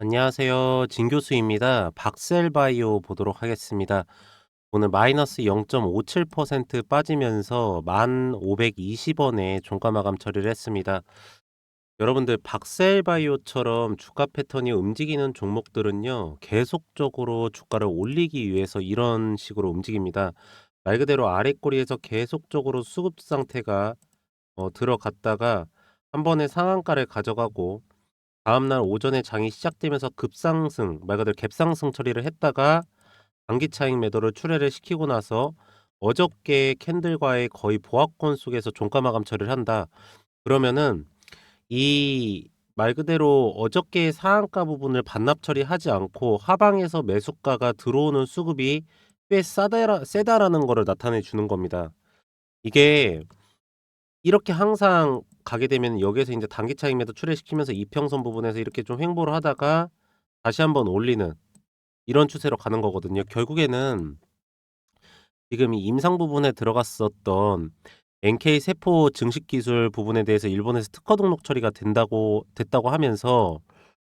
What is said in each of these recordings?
안녕하세요. 진 교수입니다. 박셀바이오 보도록 하겠습니다. 오늘 마이너스 0.57% 빠지면서 1,520원에 종가 마감 처리를 했습니다. 여러분들 박셀바이오처럼 주가 패턴이 움직이는 종목들은요. 계속적으로 주가를 올리기 위해서 이런 식으로 움직입니다. 말 그대로 아래 꼬리에서 계속적으로 수급 상태가 어, 들어갔다가 한 번에 상한가를 가져가고 다음날 오전에 장이 시작되면서 급상승, 말 그대로 갭상승 처리를 했다가 단기 차익 매도를 출회를 시키고 나서 어저께 캔들과의 거의 보합권 속에서 종가 마감 처리를 한다. 그러면은 이 말 그대로 어저께 상한가 부분을 반납 처리하지 않고 하방에서 매수가가 들어오는 수급이 꽤 싸다라, 세다라는 거를 나타내 주는 겁니다. 이게 이렇게 항상 가게 되면 여기에서 이제 단기 차익 매도 출회시키면서 이평선 부분에서 이렇게 좀 횡보를 하다가 다시 한번 올리는 이런 추세로 가는 거거든요. 결국에는 지금 이 임상 부분에 들어갔었던 NK 세포 증식 기술 부분에 대해서 일본에서 특허 등록 처리가 된다고 됐다고 하면서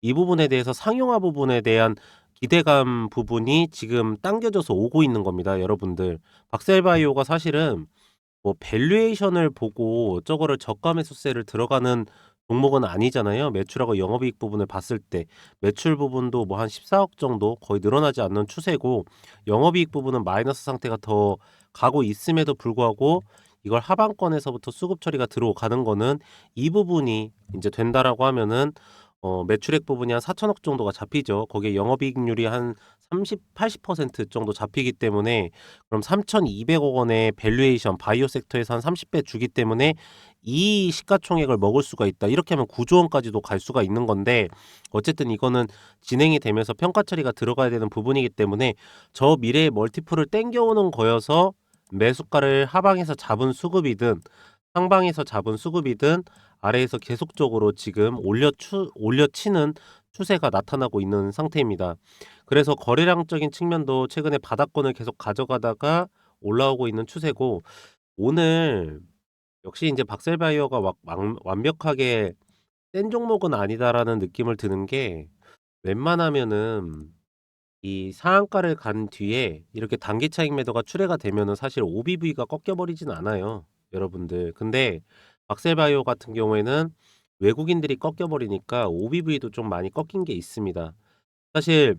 이 부분에 대해서 상용화 부분에 대한 기대감 부분이 지금 당겨져서 오고 있는 겁니다, 여러분들. 박셀바이오가 사실은 뭐 밸류에이션을 보고 저거를 저가 매수세를 들어가는 종목은 아니잖아요. 매출하고 영업이익 부분을 봤을 때 매출 부분도 뭐 한 14억 정도 거의 늘어나지 않는 추세고 영업이익 부분은 마이너스 상태가 더 가고 있음에도 불구하고 이걸 하반권에서부터 수급 처리가 들어가는 거는 이 부분이 이제 된다라고 하면은 어, 매출액 부분이 한 4천억 정도가 잡히죠. 거기에 영업이익률이 한 30, 80% 정도 잡히기 때문에 그럼 3,200억 원의 밸류에이션 바이오 섹터에서 한 30배 주기 때문에 이 시가총액을 먹을 수가 있다. 이렇게 하면 9조 원까지도 갈 수가 있는 건데 어쨌든 이거는 진행이 되면서 평가 처리가 들어가야 되는 부분이기 때문에 저 미래의 멀티플을 땡겨오는 거여서 매수가를 하방에서 잡은 수급이든 상방에서 잡은 수급이든 아래에서 계속적으로 지금 올려 추, 올려치는 추세가 나타나고 있는 상태입니다. 그래서 거래량적인 측면도 최근에 바닥권을 계속 가져가다가 올라오고 있는 추세고 오늘 역시 이제 박셀바이어가 와- 완- 완벽하게 센 종목은 아니다라는 느낌을 드는 게 웬만하면은 이 상한가를 간 뒤에 이렇게 단기 차익 매도가 출회가 되면은 사실 OBV가 꺾여버리진 않아요, 여러분들. 근데 박셀바이오 같은 경우에는 외국인들이 꺾여버리니까 OBV도 좀 많이 꺾인 게 있습니다. 사실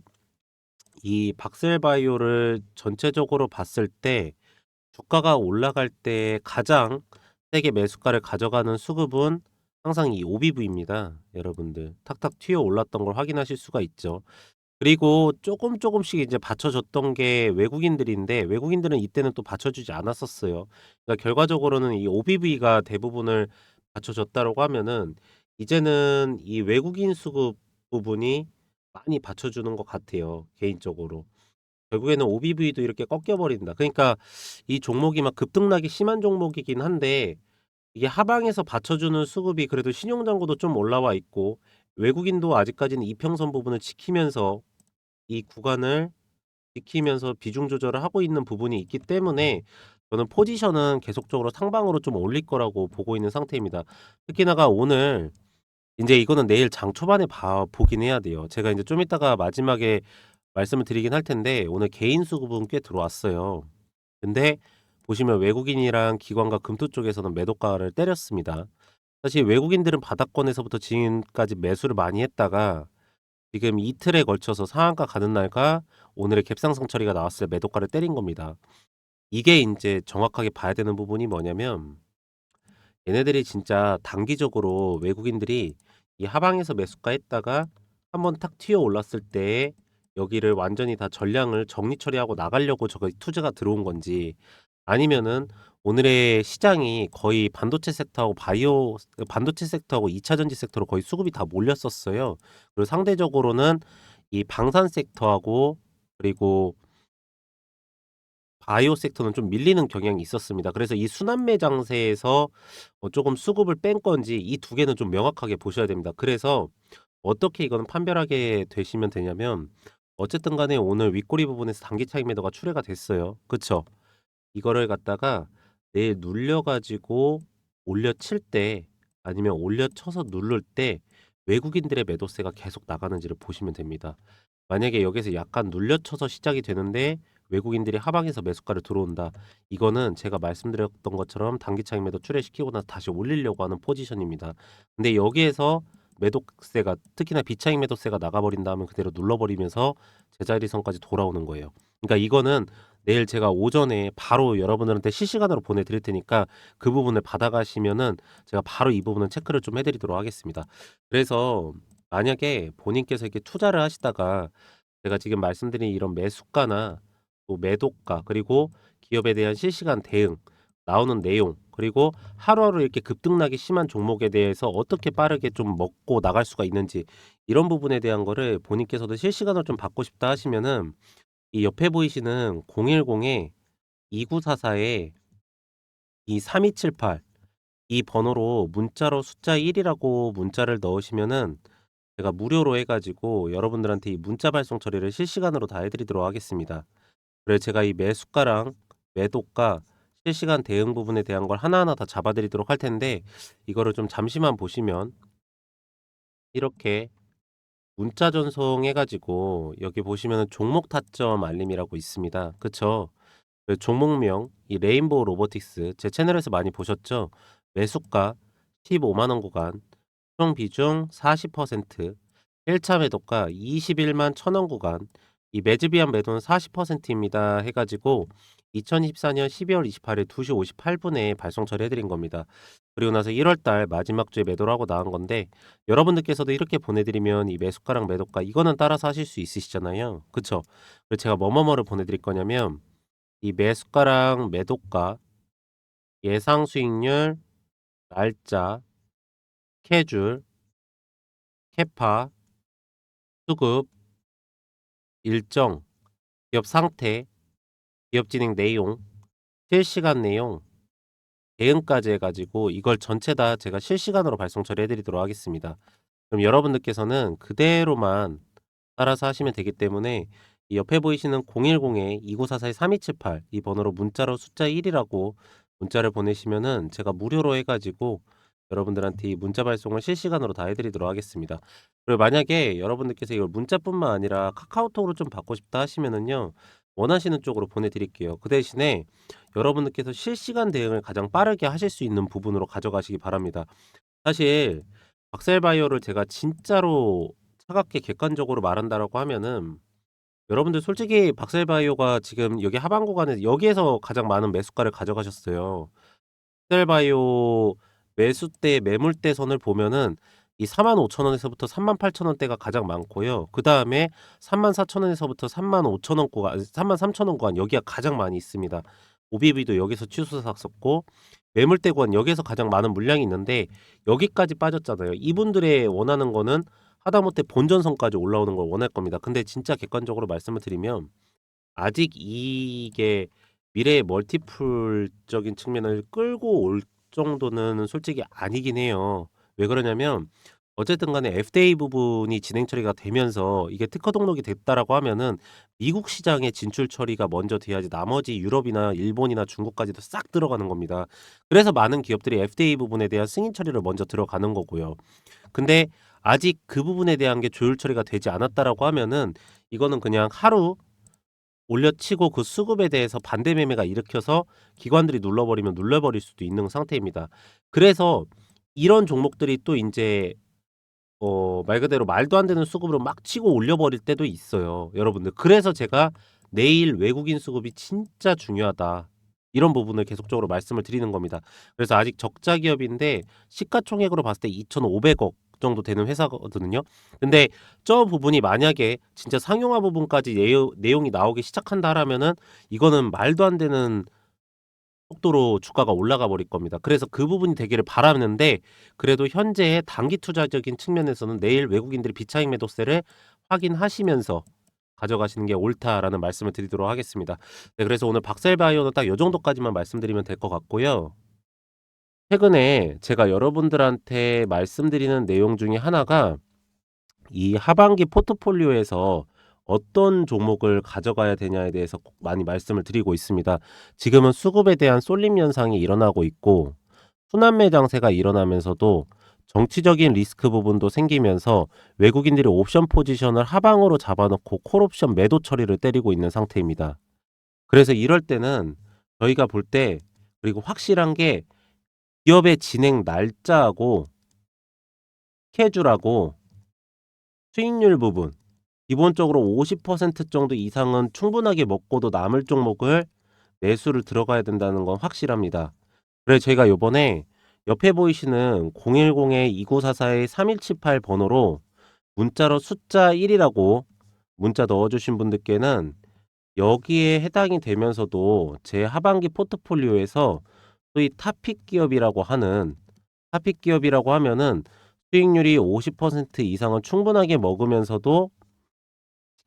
이 박셀바이오를 전체적으로 봤을 때 주가가 올라갈 때 가장 세게 매수가를 가져가는 수급은 항상 이 OBV입니다, 여러분들. 탁탁 튀어 올랐던 걸 확인하실 수가 있죠. 그리고 조금 조금씩 이제 받쳐줬던 게 외국인들인데 외국인들은 이때는 또 받쳐주지 않았었어요. 그러니까 결과적으로는 이 OBV가 대부분을 받쳐줬다라고 하면은 이제는 이 외국인 수급 부분이 많이 받쳐주는 것 같아요. 개인적으로. 결국에는 OBV도 이렇게 꺾여 버린다. 그러니까 이 종목이 막 급등락이 심한 종목이긴 한데 이게 하방에서 받쳐주는 수급이 그래도 신용장고도 좀 올라와 있고 외국인도 아직까지는 이평선 부분을 지키면서 이 구간을 지키면서 비중 조절을 하고 있는 부분이 있기 때문에 저는 포지션은 계속적으로 상방으로 좀 올릴 거라고 보고 있는 상태입니다. 특히나가 오늘 인제 이거는 내일 장 초반에 봐 보긴 해야 돼요. 제가 인제 좀 이따가 마지막에 말씀을 드리긴 할 텐데 오늘 개인 수급은 꽤 들어왔어요. 근데 보시면 외국인이랑 기관과 금토 쪽에서는 매도가를 때렸습니다. 사실 외국인들은 바닥권에서부터 지금까지 매수를 많이 했다가 지금 이틀에 걸쳐서 상한가 가는 날과 오늘의 갭상승 처리가 나왔을 때 매도가를 때린 겁니다. 이게 인제 정확하게 봐야 되는 부분이 뭐냐면 얘네들이 진짜 단기적으로 외국인들이 이 하방에서 매수가 했다가 한번 탁 튀어 올랐을 때 여기를 완전히 다 전량을 정리 처리하고 나가려고 저거 투자가 들어온 건지 아니면은 오늘의 시장이 거의 반도체 섹터하고 바이오 반도체 섹터하고 2차 전지 섹터로 거의 수급이 다 몰렸었어요. 그리고 상대적으로는 이 방산 섹터하고 그리고 바이오 섹터는 좀 밀리는 경향이 있었습니다. 그래서 이 순환매 장세에서 어 쪼금 수급을 뺀 건지 이 두 개는 좀 명확하게 보셔야 됩니다. 그래서 어떻게 이거는 판별하게 되시면 되냐면 어쨌든 간에 오늘 윗꼬리 부분에서 단기 차익 매도가 출회가 됐어요. 그쵸? 이거를 갖다가 내일 눌려 가지고 올려칠 때 아니면 올려쳐서 누를 때 외국인들의 매도세가 계속 나가는지를 보시면 됩니다. 만약에 여기서 약간 눌려쳐서 시작이 되는데 외국인들이 하방에서 매수가를 들어온다. 이거는 제가 말씀드렸던 것처럼 단기 차익 매도 출회시키고 나서 다시 올리려고 하는 포지션입니다. 근데 여기에서 매도세가 특히나 비차익 매도세가 나가버린 다음에 그대로 눌러버리면서 제자리선까지 돌아오는 거예요. 그러니까 이거는 내일 제가 오전에 바로 여러분들한테 실시간으로 보내드릴 테니까 그 부분을 받아가시면은 제가 바로 이 부분은 체크를 좀 해드리도록 하겠습니다. 그래서 만약에 본인께서 이렇게 투자를 하시다가 제가 지금 말씀드린 이런 매수가나 또 매도가 그리고 기업에 대한 실시간 대응 나오는 내용 그리고 하루하루 이렇게 급등나기 심한 종목에 대해서 어떻게 빠르게 좀 먹고 나갈 수가 있는지 이런 부분에 대한 거를 본인께서도 실시간으로 좀 받고 싶다 하시면은 이 옆에 보이시는 010에 2944에 이 3278 이 번호로 문자로 숫자 1이라고 문자를 넣으시면은 제가 무료로 해가지고 여러분들한테 이 문자 발송 처리를 실시간으로 다 해드리도록 하겠습니다. 그래서 제가 이 매수가랑 매도가 실시간 대응 부분에 대한 걸 하나하나 다 잡아드리도록 할 텐데 이거를 좀 잠시만 보시면 이렇게 문자 전송 해가지고 여기 보시면 종목 타점 알림이라고 있습니다. 그쵸? 그 종목명 이 레인보우 로보틱스 제 채널에서 많이 보셨죠? 매수가 15만 원 구간 총 비중 40% 1차 매도가 21만 1천원 구간 이 매집위한 매도는 40%입니다 해가지고 2024년 12월 28일 2시 58분에 발송 처리해드린 겁니다. 그리고 나서 1월달 마지막 주에 매도를 하고 나온 건데 여러분들께서도 이렇게 보내드리면 이 매수가랑 매도가 이거는 따라서 하실 수 있으시잖아요. 그쵸? 그래서 제가 뭐뭐뭐를 보내드릴 거냐면 이 매수가랑 매도가 예상 수익률 날짜 캐줄 캐파 수급 일정 기업 상태 기업 진행 내용 실시간 내용 대응까지 해가지고 이걸 전체 다 제가 실시간으로 발송 처리해드리도록 하겠습니다. 그럼 여러분들께서는 그대로만 따라서 하시면 되기 때문에 이 옆에 보이시는 010-2944-3278 이 번호로 문자로 숫자 1이라고 문자를 보내시면은 제가 무료로 해가지고 여러분들한테 이 문자 발송을 실시간으로 다 해드리도록 하겠습니다. 그리고 만약에 여러분들께서 이걸 문자뿐만 아니라 카카오톡으로 좀 받고 싶다 하시면은요 원하시는 쪽으로 보내드릴게요. 그 대신에 여러분들께서 실시간 대응을 가장 빠르게 하실 수 있는 부분으로 가져가시기 바랍니다. 사실 박셀바이오를 제가 진짜로 차갑게 객관적으로 말한다라고 하면은 여러분들 솔직히 박셀바이오가 지금 여기 하방 구간에 여기에서 가장 많은 매수가를 가져가셨어요. 박셀바이오 매수대 매물대 선을 보면은 이 45,000원에서부터 38,000원대가 가장 많고요. 그 다음에 34,000원에서부터 35,000원 구간 33,000원 구간 여기가 가장 많이 있습니다. 오비비도 여기서 취소 샀었고 매물대 구간 여기에서 가장 많은 물량이 있는데 여기까지 빠졌잖아요. 이분들의 원하는 거는 하다못해 본전선까지 올라오는 걸 원할 겁니다. 근데 진짜 객관적으로 말씀을 드리면 아직 이게 미래의 멀티플적인 측면을 끌고 올 정도는 솔직히 아니긴 해요. 왜 그러냐면 어쨌든 간에 FDA 부분이 진행 처리가 되면서 이게 특허 등록이 됐다라고 하면은 미국 시장에 진출 처리가 먼저 돼야지 나머지 유럽이나 일본이나 중국까지도 싹 들어가는 겁니다. 그래서 많은 기업들이 FDA 부분에 대한 승인 처리를 먼저 들어가는 거고요. 근데 아직 그 부분에 대한 게 조율 처리가 되지 않았다라고 하면은 이거는 그냥 하루 올려치고 그 수급에 대해서 반대 매매가 일으켜서 기관들이 눌러버리면 눌러버릴 수도 있는 상태입니다. 그래서 이런 종목들이 또 인제 어 말 그대로 말도 안 되는 수급으로 막 치고 올려버릴 때도 있어요, 여러분들. 그래서 제가 "내일 외국인 수급이 진짜 중요하다." 이런 부분을 계속적으로 말씀을 드리는 겁니다. 그래서 아직 적자 기업인데 시가총액으로 봤을 때 2,500 억 정도 되는 회사거든요. 근데 저 부분이 만약에 진짜 상용화 부분까지 내용 내용이 나오기 시작한다라면은 이거는 말도 안 되는 속도로 주가가 올라가 버릴 겁니다. 그래서 그 부분이 되기를 바라는데 그래도 현재의 단기 투자적인 측면에서는 내일 외국인들이 비차익 매도세를 확인하시면서 가져가시는 게 옳다라는 말씀을 드리도록 하겠습니다. 네 그래서 오늘 박셀바이오는 딱요 정도까지만 말씀드리면 될 것 같고요. 최근에 제가 여러분들한테 말씀드리는 내용 중에 하나가 이 하반기 포트폴리오에서 어떤 종목을 가져가야 되냐에 대해서 꼭 많이 말씀을 드리고 있습니다. 지금은 수급에 대한 쏠림 현상이 일어나고 있고 순환매 장세가 일어나면서도 정치적인 리스크 부분도 생기면서 외국인들이 옵션 포지션을 하방으로 잡아놓고 콜옵션 매도 처리를 때리고 있는 상태입니다. 그래서 이럴 때는 저희가 볼 때 그리고 확실한 게 기업의 진행 날짜하고 스케줄하고 수익률 부분 기본적으로 50% 정도 이상은 충분하게 먹고도 남을 종목을 매수를 들어가야 된다는 건 확실합니다. 그래서 저희가 요번에 옆에 보이시는 010-2944-3178 번호로 문자로 숫자 1이라고 문자 넣어주신 분들께는 여기에 해당이 되면서도 제 하반기 포트폴리오에서 소위 타픽 기업이라고 하는 타픽 기업이라고 하면은 수익률이 50% 이상은 충분하게 먹으면서도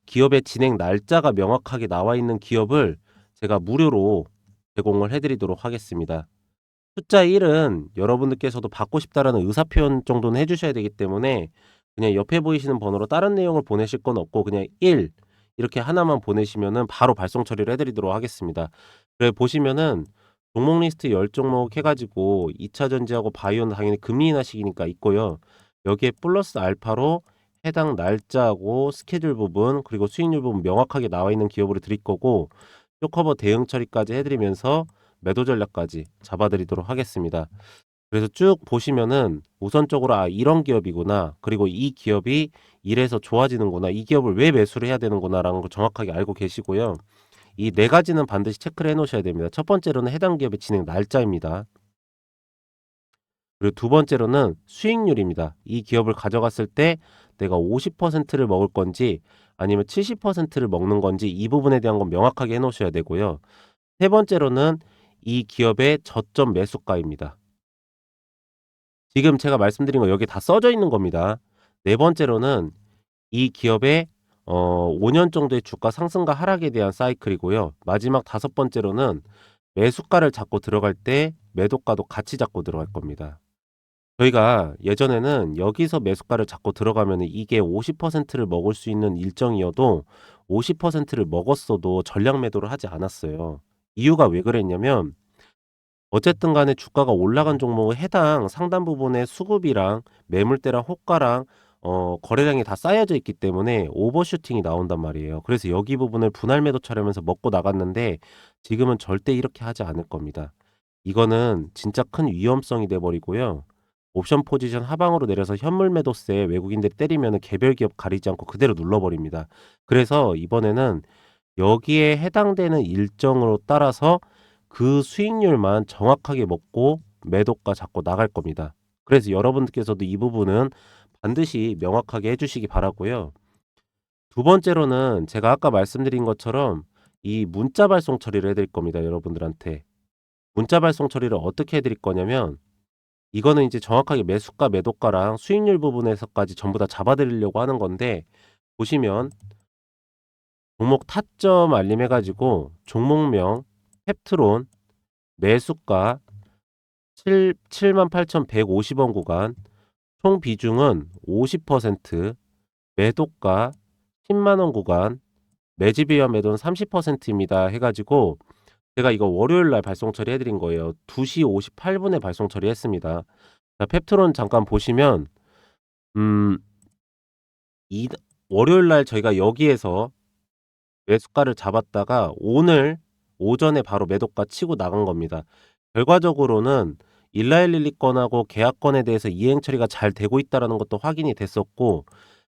기업의 진행 날짜가 명확하게 나와 있는 기업을 제가 무료로 제공을 해드리도록 하겠습니다. 숫자 1은 여러분들께서도 받고 싶다라는 의사표현 정도는 해주셔야 되기 때문에 그냥 옆에 보이시는 번호로 다른 내용을 보내실 건 없고 그냥 1 이렇게 하나만 보내시면은 바로 발송 처리를 해드리도록 하겠습니다. 그래 보시면은 종목 리스트 10종목 해가지고 2차 전지하고 바이오는 당연히 금리 인하 시기니까 있고요. 여기에 플러스 알파로 해당 날짜하고 스케줄 부분 그리고 수익률 부분 명확하게 나와 있는 기업으로 드릴 거고 쇼커버 대응 처리까지 해드리면서 매도 전략까지 잡아드리도록 하겠습니다. 그래서 쭉 보시면은 우선적으로 아 이런 기업이구나 그리고 이 기업이 이래서 좋아지는구나 이 기업을 왜 매수를 해야 되는구나라는 걸 정확하게 알고 계시고요. 이 네 가지는 반드시 체크를 해 놓으셔야 됩니다. 첫 번째로는 해당 기업의 진행 날짜입니다. 그리고 두 번째로는 수익률입니다. 이 기업을 가져갔을 때 내가 50%를 먹을 건지 아니면 70%를 먹는 건지 이 부분에 대한 건 명확하게 해 놓으셔야 되고요. 세 번째로는 이 기업의 저점 매수가입니다. 지금 제가 말씀드린 거 여기 다 써져 있는 겁니다. 네 번째로는 이 기업의 어, 5년 정도의 주가 상승과 하락에 대한 사이클이고요. 마지막 다섯 번째로는 매수가를 잡고 들어갈 때 매도가도 같이 잡고 들어갈 겁니다. 저희가 예전에는 여기서 매수가를 잡고 들어가면 이게 50%를 먹을 수 있는 일정이어도 50%를 먹었어도 전량 매도를 하지 않았어요. 이유가 왜 그랬냐면 어쨌든 간에 주가가 올라간 종목은 해당 상단 부분의 수급이랑 매물대랑 호가랑 어, 거래량이 다 쌓여져 있기 때문에 오버슈팅이 나온단 말이에요. 그래서 여기 부분을 분할 매도 차려면서 먹고 나갔는데 지금은 절대 이렇게 하지 않을 겁니다. 이거는 진짜 큰 위험성이 돼버리고요. 옵션 포지션 하방으로 내려서 현물 매도세 외국인들이 때리면 개별 기업 가리지 않고 그대로 눌러버립니다. 그래서 이번에는 여기에 해당되는 일정으로 따라서 그 수익률만 정확하게 먹고 매도가 잡고 나갈 겁니다. 그래서 여러분들께서도 이 부분은 반드시 명확하게 해주시기 바라고요. 두 번째로는 제가 아까 말씀드린 것처럼 이 문자 발송 처리를 해드릴 겁니다. 여러분들한테. 문자 발송 처리를 어떻게 해드릴 거냐면 이거는 이제 정확하게 매수가, 매도가랑 수익률 부분에서까지 전부 다 잡아드리려고 하는 건데 보시면 종목 타점 알림해가지고 종목명 펩트론 매수가 7, 78,150원 구간 총 비중은 50% 매도가 10만원 구간 매집이와 매도는 30%입니다 해가지고 제가 이거 월요일 날 발송 처리해드린 거예요. 2시 58분에 발송 처리했습니다. 자, 펩트론 잠깐 보시면 음, 이 월요일 날 저희가 여기에서 매수가를 잡았다가 오늘 오전에 바로 매도가 치고 나간 겁니다. 결과적으로는 일라일릴리 건하고 계약건에 대해서 이행 처리가 잘 되고 있다라는 것도 확인이 됐었고